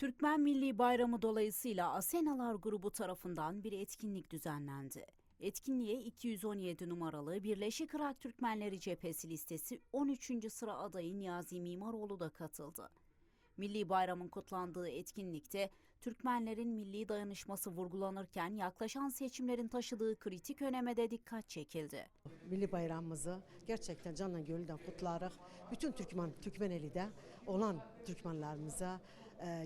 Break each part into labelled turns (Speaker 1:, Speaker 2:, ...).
Speaker 1: Türkmen Milli Bayramı dolayısıyla Asenalar grubu tarafından bir etkinlik düzenlendi. Etkinliğe 217 numaralı Birleşik Irak Türkmenleri Cephesi listesi 13. sıra adayı Niyazi Mimaroğlu da katıldı. Milli Bayramın kutlandığı etkinlikte Türkmenlerin milli dayanışması vurgulanırken yaklaşan seçimlerin taşıdığı kritik öneme de dikkat çekildi.
Speaker 2: Milli bayramımızı gerçekten canla gönülden kutlarıq. Bütün Türkmen, Türkmeneli'de olan Türkmenlerimize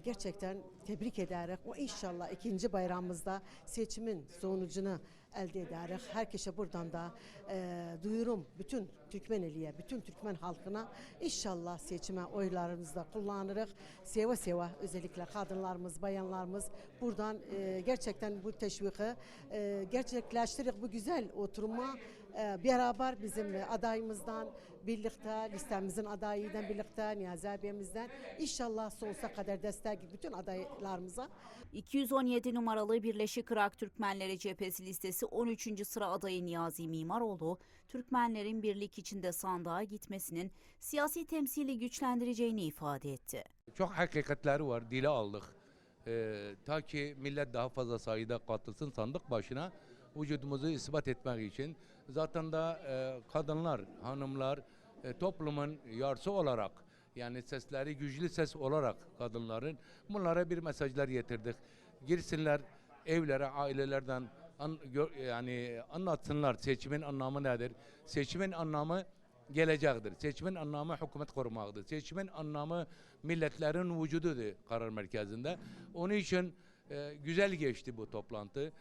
Speaker 2: gerçekten tebrik ederek o inşallah ikinci bayramımızda seçimin sonucunu elde ederek herkese buradan da e, duyurum bütün Türkmeneli'ye, bütün Türkmen halkına inşallah seçime oylarımızda kullanırıq. Seva seva özellikle kadınlarımız, bayanlarımız buradan e, gerçekten bu teşviki e, gerçekleştirip bu güzel oturuma e, beraber bizim adayımızdan birlikte, listemizin adayıyla birlikte, Niyazi abimizden inşallah sonsuza kadar destek bütün adaylarımıza
Speaker 1: 217 numaralı Birleşik Irak Türkmenleri Cephesi listesi 13. sıra adayı Niyazi Mimaroğlu, Türkmenlerin birlik içinde sandığa gitmesinin siyasi temsili güçlendireceğini ifade etti.
Speaker 3: Çok hakikatleri var, dile aldık. Ee, ta ki millet daha fazla sayıda katılsın sandık başına vücudumuzu ispat etmek için. Zaten da e, kadınlar, hanımlar e, toplumun yarısı olarak yani sesleri güçlü ses olarak kadınların bunlara bir mesajlar getirdik. Girsinler evlere, ailelerden an- yani anlatsınlar seçimin anlamı nedir? Seçimin anlamı gelecektir. Seçimin anlamı hükümet kurmaktır. Seçimin anlamı milletlerin vücududur karar merkezinde. Onun için e, güzel geçti bu toplantı.